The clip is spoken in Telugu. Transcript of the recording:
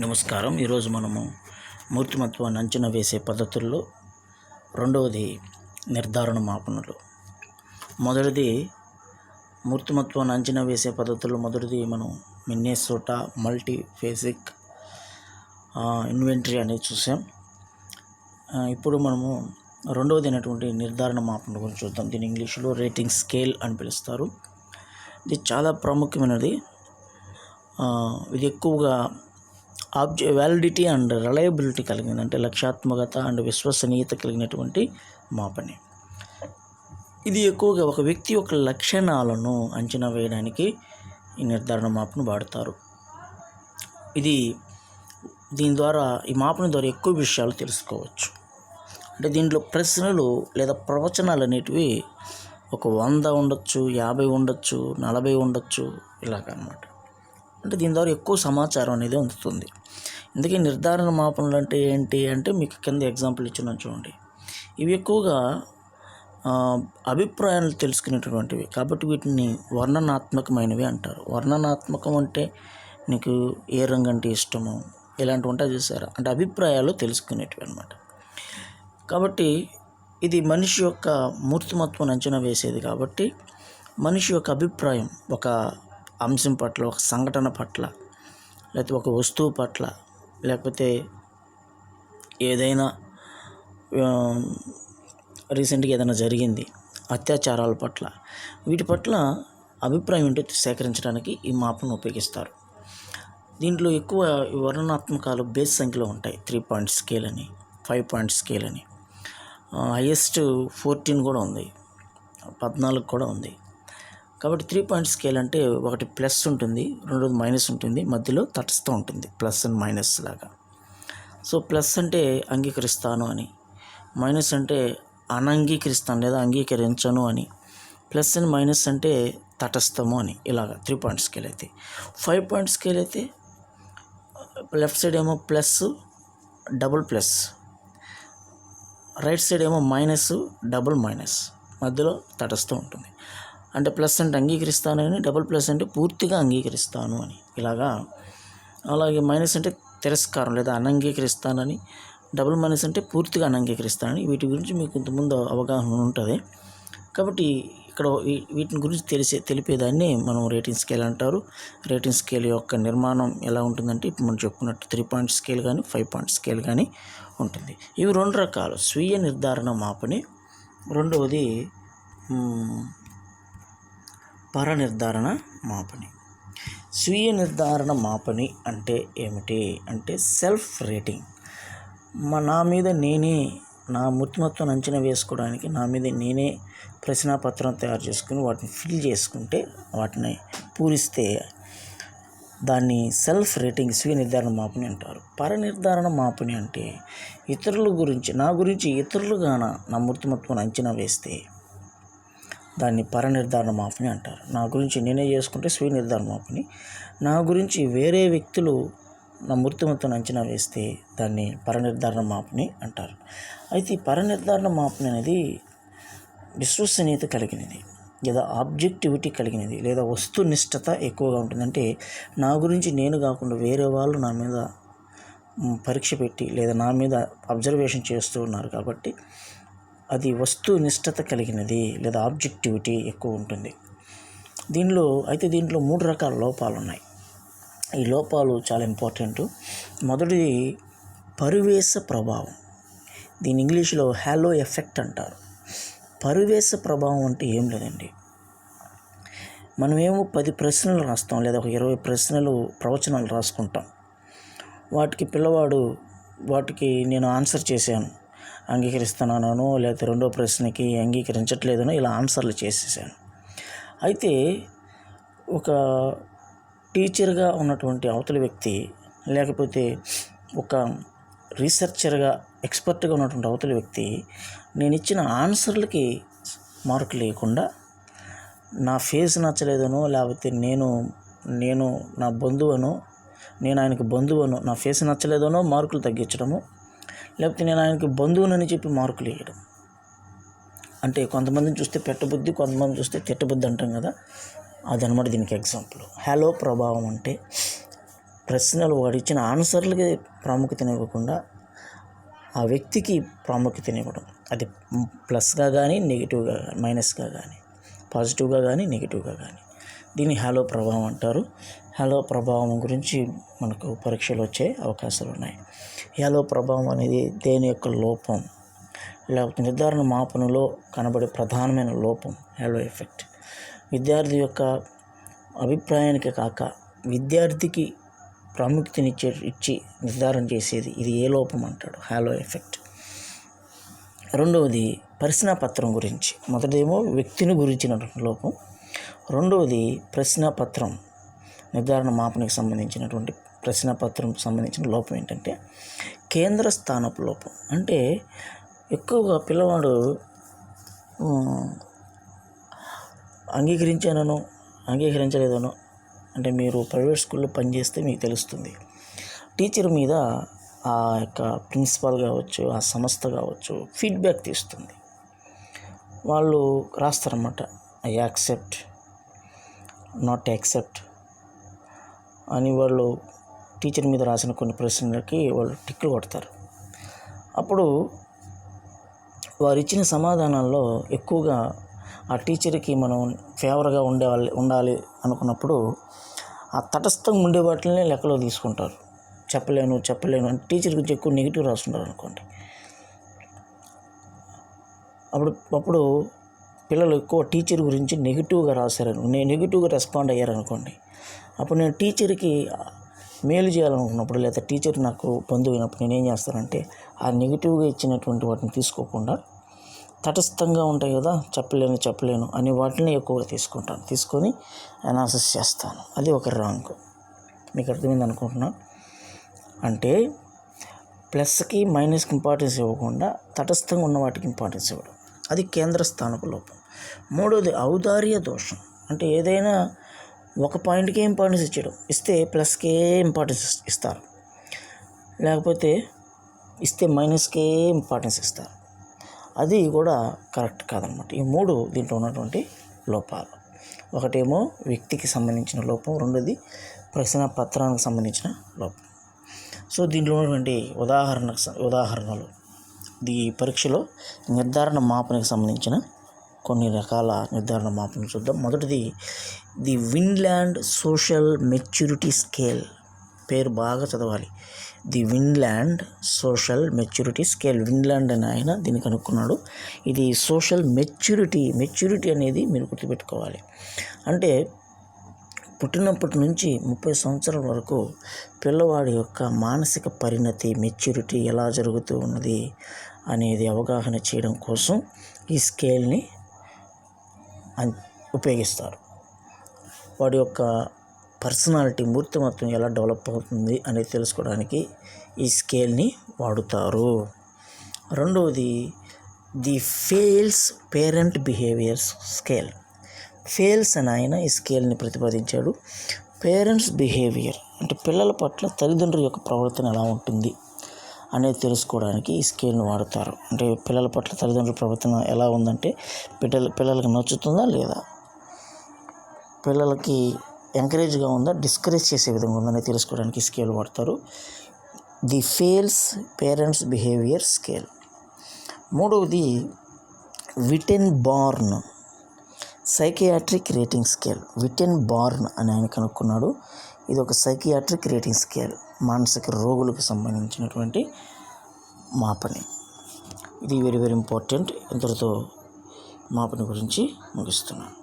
నమస్కారం. ఈరోజు మనము మూర్తిమత్వాన్ని అంచనా వేసే పద్ధతుల్లో రెండవది నిర్ధారణ మాపనలు. మొదటిది మూర్తిమత్వాన్ని అంచనా వేసే పద్ధతుల్లో మొదటిది మనం మిన్నేసోటా మల్టీ ఫేసిక్ ఇన్వెంటరీ అనేది చూసాం. ఇప్పుడు మనము రెండవది అయినటువంటి నిర్ధారణ మాపన గురించి చూద్దాం. దీని ఇంగ్లీష్లో రేటింగ్ స్కేల్ అని పిలుస్తారు. ఇది చాలా ప్రాముఖ్యమైనది. ఇది ఎక్కువగా ఆబ్జె వ్యాలిడిటీ అండ్ రిలయబిలిటీ కలిగింది అంటే లక్ష్యాత్మకత అండ్ విశ్వసనీయత కలిగినటువంటి మాపని. ఇది ఎక్కువగా ఒక వ్యక్తి యొక్క లక్షణాలను అంచనా వేయడానికి ఈ నిర్ధారణ మాపను వాడతారు. ఇది దీని ద్వారా ఈ మాపన ద్వారా ఎక్కువ విషయాలు తెలుసుకోవచ్చు. అంటే దీంట్లో ప్రశ్నలు లేదా ప్రవచనాలు అనేటివి ఒక వంద ఉండొచ్చు యాభై ఉండొచ్చు నలభై ఉండొచ్చు ఇలాగనమాట. అంటే దీని ద్వారా ఎక్కువ సమాచారం అనేది అందుతుంది. ఇందుకే నిర్ధారణ మాపనలు అంటే ఏంటి అంటే మీకు కింద ఎగ్జాంపుల్ ఇచ్చిన చూడండి. ఇవి ఎక్కువగా అభిప్రాయాలు తెలుసుకునేటటువంటివి. కాబట్టి వీటిని వర్ణనాత్మకమైనవి అంటారు. వర్ణనాత్మకం అంటే నీకు ఏ రంగు అంటే ఇష్టము? ఇలాంటివి ఉంటాయి చూసారా? అంటే అభిప్రాయాలు తెలుసుకునేటివి అనమాట కాబట్టి ఇది మనిషి యొక్క మూర్తిమత్వం అంచనా వేసేది కాబట్టి మనిషి యొక్క అభిప్రాయం ఒక అంశం పట్ల ఒక సంఘటన పట్ల లేకపోతే ఒక వస్తువు పట్ల లేకపోతే ఏదైనా రీసెంట్గా ఏదైనా జరిగింది అత్యాచారాల పట్ల వీటి పట్ల అభిప్రాయం ఏంటో సేకరించడానికి ఈ మాపను ఉపయోగిస్తారు. దీంట్లో ఎక్కువ వర్ణనాత్మకాలు బేస్ సంఖ్యలో ఉంటాయి. త్రీ పాయింట్ స్కేల్ అని ఫైవ్ పాయింట్ స్కేల్ అని. హయ్యెస్ట్ ఫోర్టీన్ కూడా ఉంది. పద్నాలుగు కూడా ఉంది. కాబట్టి త్రీ పాయింట్ స్కేల్ అంటే ఒకటి ప్లస్ ఉంటుంది రెండోది మైనస్ ఉంటుంది మధ్యలో తటస్థం ఉంటుంది ప్లస్ అండ్ మైనస్ లాగా. సో ప్లస్ అంటే అంగీకరిస్తాను అని మైనస్ అంటే అనంగీకరిస్తాను లేదా అంగీకరించను అని ప్లస్ అండ్ మైనస్ అంటే తటస్థము అని ఇలాగా త్రీ పాయింట్ స్కేల్ అయితే. ఫైవ్ పాయింట్ స్కేల్ అయితే లెఫ్ట్ సైడ్ ఏమో plus double plus right side ఏమో మైనస్ డబుల్ మైనస్ మధ్యలో తటస్థం ఉంటుంది. అంటే ప్లస్ అంటే అంగీకరిస్తాను అని డబుల్ ప్లస్ అంటే పూర్తిగా అంగీకరిస్తాను అని. ఇలాగా అలాగే మైనస్ అంటే తిరస్కారం లేదా అనంగీకరిస్తానని డబుల్ మైనస్ అంటే పూర్తిగా అనంగీకరిస్తానని వీటి గురించి మీకు ఇంతకుముందు అవగాహన ఉంటుంది. కాబట్టి ఇక్కడ వీటిని గురించి తెలిసే తెలిపేదాన్ని మనం రేటింగ్ స్కేల్ అంటారు. రేటింగ్ స్కేల్ యొక్క నిర్మాణం ఎలా ఉంటుందంటే ఇప్పుడు మనం చెప్పుకున్నట్టు త్రీ పాయింట్ స్కేల్ కానీ ఫైవ్ పాయింట్ స్కేల్ కానీ ఉంటుంది. ఇవి రెండు రకాలు. స్వీయ నిర్ధారణ మాపని. రెండవది పరనిర్ధారణ పర నిర్ధారణ మాపని. స్వీయ నిర్ధారణ మాపని అంటే ఏమిటి? అంటే సెల్ఫ్ రేటింగ్. మా నా మీద నేనే నా మూర్తిమత్వం అంచనా వేసుకోవడానికి నా మీద నేనే ప్రశ్నాపత్రం తయారు చేసుకుని వాటిని ఫిల్ చేసుకుంటే వాటిని పూరిస్తే దాన్ని సెల్ఫ్ రేటింగ్ స్వీయ నిర్ధారణ మాపని అంటారు. పర నిర్ధారణ మాపని అంటే ఇతరుల గురించి నా గురించి ఇతరులుగాన నా మృతిమత్వం అంచనా వేస్తే దాన్ని పర నిర్ధారణ మాఫిని అంటారు. నా గురించి నేనే చేసుకుంటే స్వీయ నిర్ధారణ నా గురించి వేరే వ్యక్తులు నా మూర్తిమత్వం అంచనా వేస్తే దాన్ని పర నిర్ధారణ మాపని అంటారు. అయితే ఈ పర నిర్ధారణ మాపని అనేది విశ్వసనీయత కలిగినది. లేదా ఆబ్జెక్టివిటీ కలిగినది. లేదా వస్తునిష్టత ఎక్కువగా ఉంటుంది. అంటే నా గురించి నేను కాకుండా వేరే వాళ్ళు నా మీద పరీక్ష పెట్టి లేదా నా మీద అబ్జర్వేషన్ చేస్తూ ఉన్నారు కాబట్టి అది వస్తునిష్టత కలిగినది లేదా ఆబ్జెక్టివిటీ ఎక్కువ ఉంటుంది. దీనిలో అయితే దీంట్లో మూడు రకాల లోపాలు ఉన్నాయి. ఈ లోపాలు చాలా ఇంపార్టెంట్. మొదటిది పరివేశ ప్రభావం. దీని ఇంగ్లీష్లో హ్యాలో ఎఫెక్ట్ అంటారు. పరివేశ ప్రభావం అంటే ఏం లేదండి. మనమేమో పది ప్రశ్నలు రాస్తాం లేదా ఒక ఇరవై ప్రశ్నలు ప్రవచనాలు రాసుకుంటాం. వాటికి పిల్లవాడు వాటికి నేను ఆన్సర్ చేశాను. అంగీకరిస్తున్నానో లేకపోతే రెండో ప్రశ్నకి అంగీకరించట్లేదనో ఇలా ఆన్సర్లు చేసేసాను. అయితే ఒక టీచర్గా ఉన్నటువంటి అవతల వ్యక్తి లేకపోతే ఒక రీసెర్చర్గా ఎక్స్పర్ట్గా ఉన్నటువంటి అవతల వ్యక్తి నేను ఇచ్చిన ఆన్సర్లకి మార్కులు లేకుండా నా ఫేస్ నచ్చలేదనో లేకపోతే నేను నేను నా బంధువనో నేను ఆయనకు బంధువును నా ఫేస్ నచ్చలేదనో మార్కులు తగ్గించడము లేకపోతే నేను ఆయనకి బంధువునని చెప్పి మార్కులు వేయడం. అంటే కొంతమందిని చూస్తే పెట్టబుద్ధి కొంతమంది చూస్తే తిట్టబుద్ధి అంటాం కదా. అదనమాట దీనికి ఎగ్జాంపుల్. హలో ప్రభావం అంటే ప్రశ్నలు వాడు ఇచ్చిన ఆన్సర్లకి ప్రాముఖ్యతనివ్వకుండా ఆ వ్యక్తికి ప్రాముఖ్యతనివ్వడం అది ప్లస్గా కానీ నెగిటివ్గా కానీ మైనస్గా కానీ పాజిటివ్గా కానీ నెగిటివ్గా కానీ. దీన్ని హలో ప్రభావం అంటారు. హలో ప్రభావం గురించి మనకు పరీక్షలు వచ్చే అవకాశాలు ఉన్నాయి. హలో ప్రభావం అనేది దేని యొక్క లోపం? లేకపోతే నిర్ధారణ మాపనలో కనబడే ప్రధానమైన లోపం హలో ఎఫెక్ట్. విద్యార్థి యొక్క అభిప్రాయానికి కాక విద్యార్థికి ప్రాముఖ్యతనిచ్చే ఇచ్చి నిర్ధారణ చేసేది ఇది ఏ లోపం అంటాడు? Halo effect. రెండవది ప్రశ్నాపత్రం గురించి. మొదటిదేమో వ్యక్తిని గురించిన లోపం రెండవది ప్రశ్నపత్రం. నిర్ధారణ మాపనకు సంబంధించినటువంటి ప్రశ్నపత్రం సంబంధించిన లోపం ఏంటంటే కేంద్ర స్థానపు లోపం. అంటే ఎక్కువగా పిల్లవాడు అంగీకరించానను అంగీకరించలేదనో అంటే మీరు ప్రైవేట్ స్కూల్లో పనిచేస్తే మీకు తెలుస్తుంది. టీచర్ మీద ఆ యొక్క ప్రిన్సిపాల్ కావచ్చు ఆ సంస్థ కావచ్చు ఫీడ్బ్యాక్ తీస్తుంది. వాళ్ళు రాస్తారన్నమాట ఐ యాక్సెప్ట్ నాట్ యాక్సెప్ట్ అని వాళ్ళు టీచర్ మీద రాసిన కొన్ని ప్రశ్నలకి వాళ్ళు టిక్లు కొడతారు. అప్పుడు వారు ఇచ్చిన సమాధానాల్లో ఎక్కువగా ఆ టీచర్కి మనం ఫేవర్గా ఉండేవాళ్ళు ఉండాలి అనుకున్నప్పుడు ఆ తటస్థంగా ఉండే వాటిని లెక్కలో తీసుకుంటారు. చెప్పలేను చెప్పలేను అంటే టీచర్ గురించి ఎక్కువ నెగిటివ్ రాస్తుంటారు అనుకోండి. అప్పుడు అప్పుడు పిల్లలు ఎక్కువ టీచర్ గురించి నెగిటివ్గా రాశారు నేను నెగిటివ్గా రెస్పాండ్ అయ్యారనుకోండి. అప్పుడు నేను టీచర్కి మేలు చేయాలనుకున్నప్పుడు లేదా టీచర్ నాకు బంధువు అయినప్పుడు నేను ఏం చేస్తానంటే ఆ నెగిటివ్గా ఇచ్చినటువంటి వాటిని తీసుకోకుండా తటస్థంగా ఉంటాయి కదా చెప్పలేను చెప్పలేను అనే వాటిని ఎక్కువగా తీసుకుంటాను. తీసుకొని అనాలసిస్ చేస్తాను. అది ఒక రాంగ్ మీకు అర్థమైంది అనుకుంటున్నా? అంటే ప్లస్కి మైనస్కి ఇంపార్టెన్స్ ఇవ్వకుండా తటస్థంగా ఉన్న వాటికి ఇంపార్టెన్స్ ఇవ్వడం. అది కేంద్ర స్థానపు లోపం. మూడోది ఔదార్య దోషం. అంటే ఏదైనా ఒక పాయింట్కే ఇంపార్టెన్స్ ఇచ్చాడు. ఇస్తే ప్లస్కే ఇంపార్టెన్స్ ఇస్తారు. లేకపోతే ఇస్తే మైనస్కే ఇంపార్టెన్స్ ఇస్తారు. అది కూడా కరెక్ట్ కాదనమాట. ఈ మూడు దీంట్లో ఉన్నటువంటి లోపాలు. ఒకటేమో వ్యక్తికి సంబంధించిన లోపం. రెండోది ప్రశ్న పత్రానికి సంబంధించిన లోపం. సో దీంట్లో ఉన్నటువంటి ఉదాహరణ ఉదాహరణలు. ఈ పరీక్షలో నిర్ధారణ మాపనకు సంబంధించిన కొన్ని రకాల నిర్ధారణ మాపను చూద్దాం. మొదటిది the Vineland social maturity scale. పేరు బాగా చదవాలి. The Vineland social maturity scale. Vineland అని ఆయన దీన్ని కనుక్కున్నాడు. ఇది సోషల్ మెచ్యూరిటీ. మెచ్యూరిటీ అనేది మీరు గుర్తుపెట్టుకోవాలి. అంటే పుట్టినప్పటి నుంచి ముప్పై సంవత్సరాల వరకు పిల్లవాడి యొక్క మానసిక పరిణతి మెచ్యూరిటీ ఎలా జరుగుతూ ఉన్నది అనేది అవగాహన చేయడం కోసం ఈ స్కేల్ని ఉపయోగిస్తారు. వాడి యొక్క పర్సనాలిటీ మూర్తిమత్వం ఎలా డెవలప్ అవుతుంది అనేది తెలుసుకోవడానికి ఈ స్కేల్ని వాడుతారు. రెండవది the Fels parent behaviours scale. Fels అని ఆయన ఈ స్కేల్ని ప్రతిపాదించాడు. పేరెంట్స్ బిహేవియర్ అంటే పిల్లల పట్ల తల్లిదండ్రుల యొక్క ప్రవర్తన ఎలా ఉంటుంది? అనేది తెలుసుకోవడానికి ఈ స్కేల్ని వాడతారు. అంటే పిల్లల పట్ల తల్లిదండ్రుల ప్రవర్తన ఎలా ఉందంటే పిల్లల పిల్లలకి నచ్చుతుందా లేదా? పిల్లలకి ఎంకరేజ్గా ఉందా? డిస్కరేజ్ చేసే విధంగా ఉందని తెలుసుకోవడానికి స్కేల్ వాడతారు. The Fels parents behaviour scale. మూడవది Wittenborn psychiatric rating scale. Wittenborn అని ఆయన కనుక్కున్నాడు. ఇది ఒక సైకియాట్రిక్ రేటింగ్ స్కేల్. మానసిక రోగులకు సంబంధించినటువంటి మాపని. ఇది వెరీ వెరీ ఇంపార్టెంట్. ఇంతటితో మాపని గురించి ముగిస్తున్నాను.